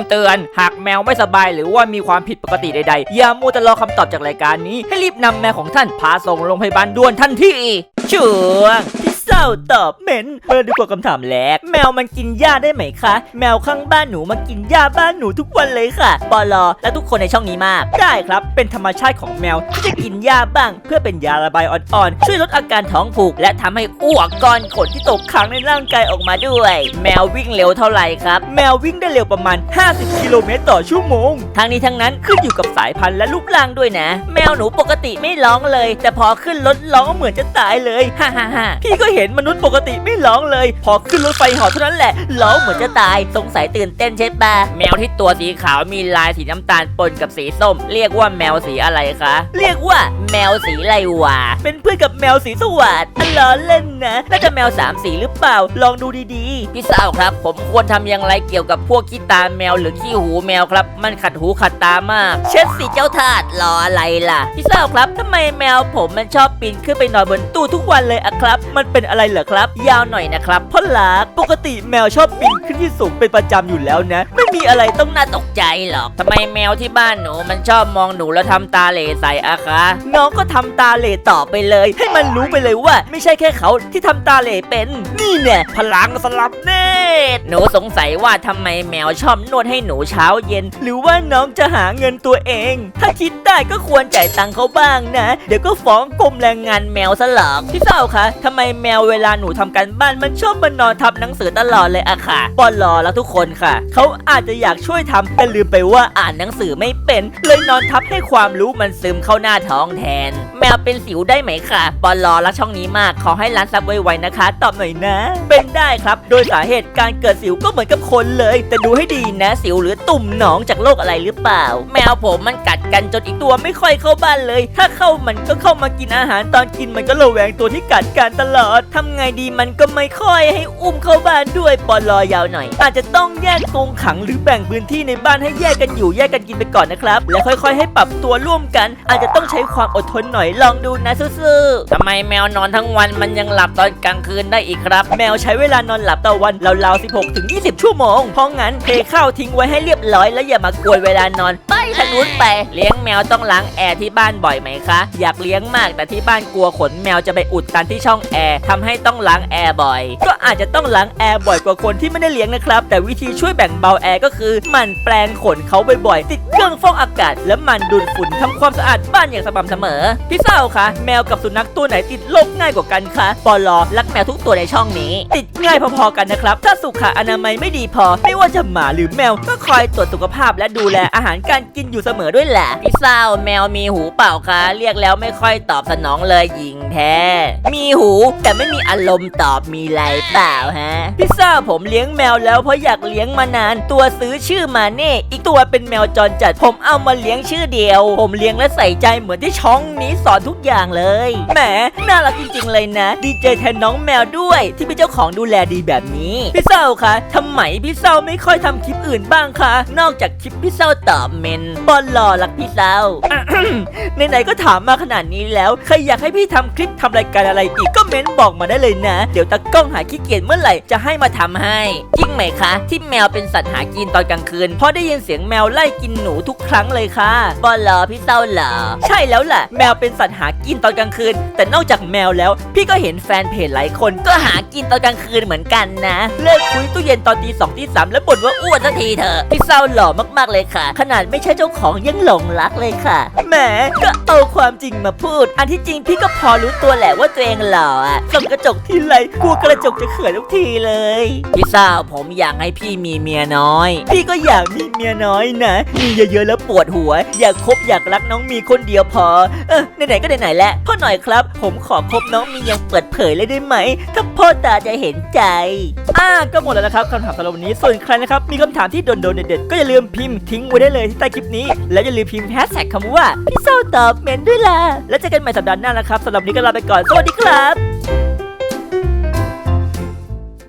ำเตือน หากแมวไม่สบายหรือว่ามีความผิดปกติใดๆ อย่ามัวแต่รอคำตอบจากรายการนี้ ให้รีบนำแมวของท่านพาส่งโรงพยาบาลด่วนทันทีช่วง เศร้าตอบเหม็นเปิดดูกว่าคำถามแรก แมวมันกินหญ้าได้ไหมคะ แมวข้างบ้านหนูมากินหญ้าบ้านหนูทุกวันเลยค่ะปอลอและทุกคนในช่องนี้มาก ได้ครับ เป็นธรรมชาติของแมวที่จะกินหญ้าบ้าง เพื่อเป็นยาระบายอ่อนๆ ช่วยลดอาการท้องผูก และทำให้อ้วกก้อนขนที่ตกค้างในร่างกายออกมาด้วย แมววิ่งเร็วเท่าไหร่ครับ แมววิ่งได้เร็วประมาณ 50 กิโลเมตรต่อชั่วโมง ทั้งนี้ทั้งนั้นขึ้นอยู่กับสายพันธุ์และรูปร่างด้วยนะ แมวหนูปกติไม่ร้องเลย แต่พอขึ้นรถร้องเหมือนจะตายเลยฮ่าฮ่าฮ่าพี่ก็เห็นมนุษย์ปกติไม่ร้องเลย พอขึ้นรถไฟเหอเท่านั้นแหละร้องเหมือนจะตายสงสัยตื่นเต้นใช่ปะแมวที่ตัวสีขาวมีลายสีน้ำตาลปนกับสีส้ม เรียกว่าแมวสีอะไรคะ เรียกว่าแมวสีไรวะเป็นเพื่อนกับแมวสีสวัสดอล้อเล่นนะน่าจะแมวสามสีหรือเปล่า ลองดูดีๆ พี่สาวครับ ผมควรทำอย่างไรเกี่ยวกับพวกขี้ตาแมวหรือขี้หูแมวครับ มันขัดหูขัดตามาก เช็ดสิเจ้าทาสรออะไรล่ะ พี่สาวครับทำไมแมวผมมันชอบปีนขึ้นไปนอนบนตู้ทุกวันเลยอะครับ มันเป็นอะไรเหรอครับ ยาวหน่อยนะครับพ่อหลาปกติแมวชอบปีนขึ้นที่สูงเป็นประจำอยู่แล้วนะ ไม่มีอะไรต้องน่าตกใจหรอกทำไมแมวที่บ้านหนูมันชอบมองหนูแล้วทำตาเหล่ใส่อะคะน้องก็ทำตาเหล่ต่อไปเลย ให้มันรู้ไปเลยว่า ไม่ใช่แค่เขาที่ทำตาเหล่เป็น นี่เนี่ยพลังสลับเนตหนูสงสัยว่าทำไมแมวชอบนวดให้หนูเช้าเย็น หรือว่าน้องจะหาเงินตัวเอง ถ้าคิดได้ก็ควรจ่ายตังค์เขาบ้างนะ เดี๋ยวก็ฟ้องกรมแรงงานแมวซะหรอกพี่เศร้าคะทำไมแมววเวลาหนูทำการบ้านมันชอบมานอนทับหนังสือตลอดเลยอะค่ะปอนรอแล้วทุกคนค่ะ เขาอาจจะอยากช่วยทำแต่ลืมไปว่าอ่านหนังสือไม่เป็น เลยนอนทับให้ความรู้มันซึมเข้าหน้าท้องแทน แมวเป็นสิวได้ไหมค่ะปอนรอแล้วช่องนี้มากขอให้ร้านซับไวๆนะคะ ตอบหน่อยนะ เป็นได้ครับ โดยสาเหตุการเกิดสิวก็เหมือนกับคนเลย แต่ดูให้ดีนะสิวหรือตุ่มหนองจากโรคอะไรหรือเปล่า แมวผมมันกัดกันจนอีกตัวไม่ค่อยเข้าบ้านเลย ถ้าเข้ามันก็เข้ามากินอาหารตอนกินมันก็ระแวงตัวที่กัดกันตลอดทำไงดีมันก็ไม่ค่อยให้อุ้มเข้าบ้านด้วยปอนรอยาวหน่อย อาจจะต้องแยกกรงขังหรือแบ่งพื้นที่ในบ้านให้แยกกันอยู่แยกกันกินไปก่อนนะครับ แล้วค่อยๆ ให้ปรับตัวร่วมกัน อาจจะต้องใช้ความอดทนหน่อยลองดูนะซื่อๆทำไมแมวนอนทั้งวันมันยังหลับตอนกลางคืนได้อีกครับ แมวใช้เวลานอนหลับต่อวันราวๆ16ถึง20 ชั่วโมงเพราะงั้นเทข้าวทิ้งไว้ให้เรียบร้อยแล้วอย่ามากวนเวลานอนไป ทางนู้นไป เลี้ยงแมวต้องล้างแอร์ที่บ้านบ่อยไหมคะ อยากเลี้ยงมากแต่ที่บ้านกลัวขนแมวจะไปอุดตันที่ช่องแอร์ทำให้ต้องล้างแอร์บ่อย ก็อาจจะต้องล้างแอร์บ่อยกว่าคนที่ไม่ได้เลี้ยงนะครับ แต่วิธีช่วยแบ่งเบาแอร์ก็คือหมันแปลงขนเขาบ่อยๆติดเครื่องฟอกอากาศ และหมันดูดฝุ่นทำความสะอาดบ้านอย่างสม่ำเสมอพี่เศร้าคะแมวกับสุนัขตัวไหนติดโรคง่ายกว่ากันคะปอลอรักแมวทุกตัวในช่องนี้ ติดง่ายพอๆกันนะครับ ถ้าสุขอนามัยไม่ดีพอ ไม่ว่าจะหมาหรือแมวก็คอยตรวจสุขภาพและดูแลอาหารการกินินอยู่เสมอด้วยแหละพี่เศร้าแมวมีหูเปล่าคะเรียกแล้วไม่ค่อยตอบสนองเลยยิงแท้ มีหูแต่ไม่มีอารมณ์ตอบมีไรเปล่าฮะพี่เศ ผมเลี้ยงแมวแล้วเพราะอยากเลี้ยงมานาน ตัวซื้อชื่อมาเน่อีกตัวเป็นแมวจรจัด ผมเอามาเลี้ยงชื่อเดียว ผมเลี้ยงและใส่ใจเหมือนที่ช่องนี้สอนทุกอย่างเลยแหมน่ารักจริง ๆ เลยนะ ดีใจแทนน้องแมวด้วย ที่เป็นเจ้าของดูแลดีแบบนี้พี่เศร้าคะทำไมพี่เศร้าไม่ค่อยทำคลิปอื่นบ้างคะนอกจากคลิปพี่เศร้าตอบเมนบอลลอรักพี่เศร้า ไหนๆก็ถามมาขนาดนี้แล้ว ใครอยากให้พี่ทำคลิปทำรายการอะไรอีกก็เม้นบอกมาได้เลยนะ เดี๋ยวตากล้องหาขี้เกียจเมื่อไหร่จะให้มาทำให้ จริงไหมคะ ที่แมวเป็นสัตว์หากินตอนกลางคืนเพราะได้ยินเสียงแมวไล่กินหนูทุกครั้งเลยค่ะบอลลอพี่เศร้าเหรอใช่แล้วแหละแมวเป็นสัตว์หากินตอนกลางคืน แต่นอกจากแมวแล้ว พี่ก็เห็นแฟนเพจหลายคนก็หากินตอนกลางคืนเหมือนกันนะ เลิกคุยตู้เย็นตอนตีสองตีสามแล้วบ่นว่าอ้วนสักทีเถอะพี่เศร้าหล่อมากๆเลยค่ะ ขนาดไม่ใช่เจ้าของยังหลงรักเลยค่ะแหมก็เอาความจริงมาพูด อันที่จริงพี่ก็พอรู้ตัวแหละว่าตัวเองหล่ออะส่องกระจกทีไรกลัวกระจกจะเขินทุกทีเลย พี่เศร้าผมอยากให้พี่มีเมียน้อย พี่ก็อยากมีเมียน้อยนะ มีเยอะๆแล้วปวดหัว อยากคบอยากรักน้องมีคนเดียวพอ เออไหนๆก็ไหนๆแล้วพ่อหน่อยครับ ผมขอคบน้องมีอย่างเปิดเผยเลยได้ไหม ถ้าพ่อตาจะเห็นใจ อ่าก็หมดแล้วนะครับคำถามสำหรับวันนี้ส่วนใครนะครับมีคำถามที่โดนๆเด็ดๆก็อย่าลืมพิมพ์ทิ้งไว้ได้เลยที่ใต้คลิปนี้ แล้วอย่าลืมพิมพ์แฮชแท็กคำว่าพี่เศร้าตอบเมนด้วยล่ะ แล้วเจอกันใหม่สัปดาห์หน้านะครับสำหรับวันนี้ก็ลาไปก่อน สวัสดีครับ